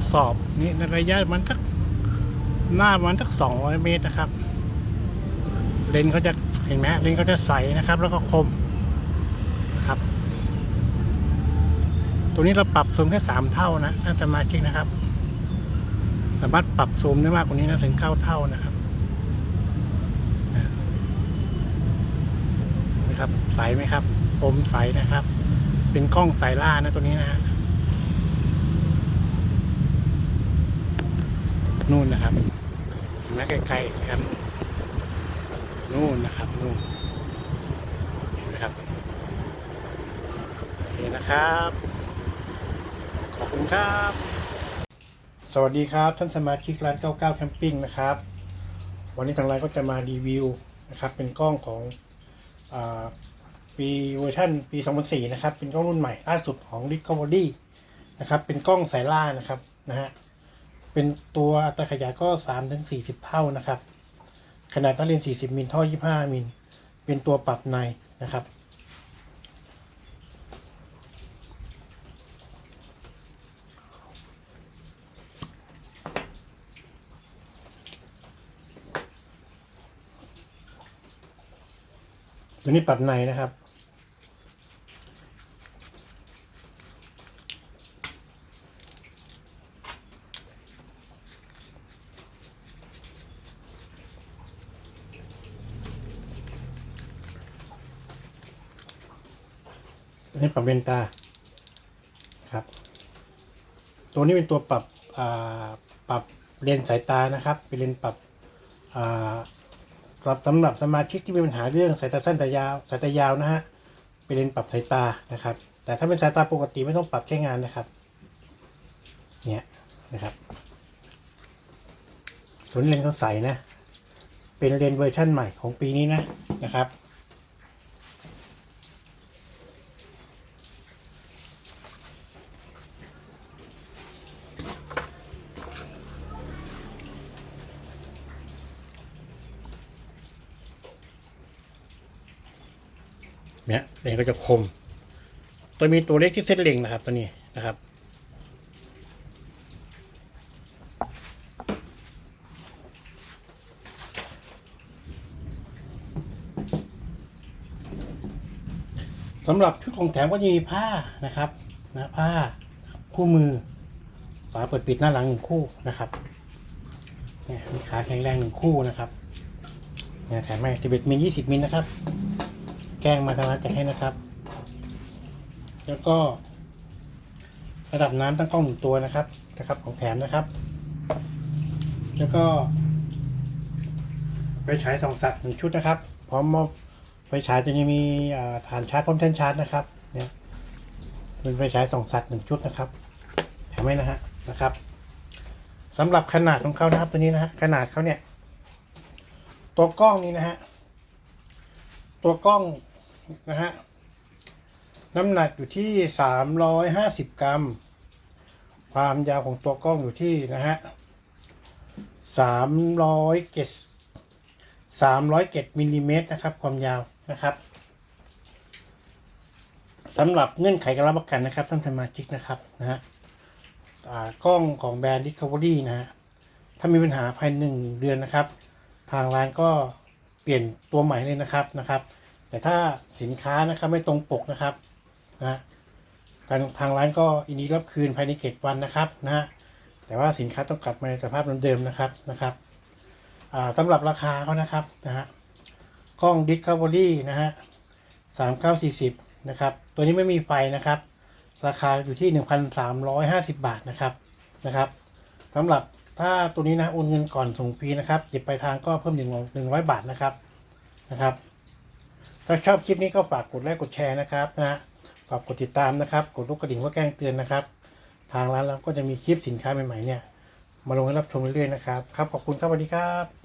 ดสอบนี่ในระยะมันสักหน้ามันสักสองร้อยเมตรนะครับ เลนเขาจะเห็นไหมเลนเขาจะใสนะครับ แล้วก็คมนะครับ ตัวนี้เราปรับซูมแค่สามเท่านะท่านสมาชิกนะครับ สามารถปรับซูมได้มากกว่านี้นะถึงเก้าเท่านะครับนะครับใสไหมครับคมใสนะครับ เป็นกล้องสายล่านะตัวนี้นะฮะ นู่นนะครับเห็นไหมไกลๆนะครับ นู่นนะครับนู่นเห็นไหมครับโอเคนะครับ ขอบคุณครับ สวัสดีครับท่านสมาชิกร้าน 99 แคมปิ้งนะครับ วันนี้ทางร้านก็จะมารีวิวนะครับ เป็นกล้องของอาปีเวอร์ชันปี 2004 นะครับ เป็นกล้องรุ่นใหม่ล่าสุดของ Discovery นะครับ เป็นกล้องสายล่านะครับนะฮะ เป็นตัวอัตราขยายก็3-40เท่านะครับ ขนาดนักเรียน40มิลท่อ25มิล เป็นตัวปรับในนะครับตัวนี้ปรับในนะครับ ตัวนี้ปรับเลนตาครับ ตัวนี้เป็นตัวปรับปรับเลนสายตานะครับ เป็นเลนปรับอ่าสำหรับสำหรับสมาชิกที่มีปัญหาเรื่องสายตาสั้นสายยาวสายตายาวนะฮะเป็นเลนปรับสายตานะครับ แต่ถ้าเป็นสายตาปกติไม่ต้องปรับแค่งานนะครับเนี่ยนะครับส่วนเลนเขาใสนะ เป็นเลนเวอร์ชั่นใหม่ของปีนี้นะนะครับ เนี่ยเลนก็จะคม ตัวมีตัวเล็กที่เซตเล็งนะครับ ตัวนี้นะครับ สำหรับชุดของแถมก็จะมีผ้านะครับนะผ้าคู่มือฝาเปิดปิดหน้าหลังหนึ่งคู่นะครับเนี่ยมีขาแข็งแรงหนึ่งคู่นะครับเนี่ยแถมให้สิบเอ็ดมิลยี่สิบมิลนะครับ กล้งมาทางร้านจัดให้นะครับ แล้วก็ ระดับน้ำตั้งกล้องหนึ่งตัวนะครับนะครับ ของแถมนะครับ แล้วก็ไฟฉายสองสัตว์หนึ่งชุดนะครับ พร้อมมอบไฟฉายจะมีอ่าฐานชาร์จพร้อมแท่นชาร์จนะครับเนี่ยเป็นไฟฉายสองสัตว์หนึ่งชุดนะครับแถมให้นะฮะนะครับสำหรับขนาดของเขานะครับตัวนี้นะฮะขนาดเขาเนี่ย ตัวกล้องนี้นะฮะตัวกล้อง นะฮะ น้ำหนักอยู่ที่สามร้อยห้าสิบกรัม ความยาวของตัวกล้องอยู่ที่นะฮะสามร้อยเกตสามร้อยเกตมิลลิเมตรนะครับ ความยาวนะครับสำหรับเงื่อนไขการรับประกันนะครับท่านสมาชิกนะครับนะฮะกล้องของแบรนด์ Discovery นะฮะถ้ามีปัญหาภายในหนึ่งเดือนนะครับ ทางร้านก็เปลี่ยนตัวใหม่เลยนะครับนะครับ แต่ถ้าสินค้านะครับไม่ตรงปกนะครับนะทางทางร้านก็อินดีรับคืนภายในเกตวันนะครับนะฮะแต่ว่าสินค้าต้องกลับมาในสภาพเดิมๆนะครับนะครับสำหรับราคาเขานะครับนะฮะกล้อง Discovery นะฮะสามเก้าสี่สิบนะครับ ตัวนี้ไม่มีไฟนะครับ ราคาอยู่ที่หนึ่งพันสามร้อยห้าสิบบาทนะครับนะครับสำหรับถ้าตัวนี้นะโอนเงินก่อนส่งฟรีนะครับเก็บไปลายทางก็เพิ่มหนึ่งหนึ่งร้อยบาทนะครับนะครับ ถ้าชอบคลิปนี้ก็ฝากกดไลค์กดแชร์นะครับนะฮะฝากกดติดตามนะครับ กดลูกกระดิ่งเพื่อแจ้งเตือนนะครับ ทางร้านเราก็จะมีคลิปสินค้าใหม่ๆเนี่ย มาลงให้รับชมเรื่อยๆนะครับ ครับขอบคุณครับสวัสดีครับ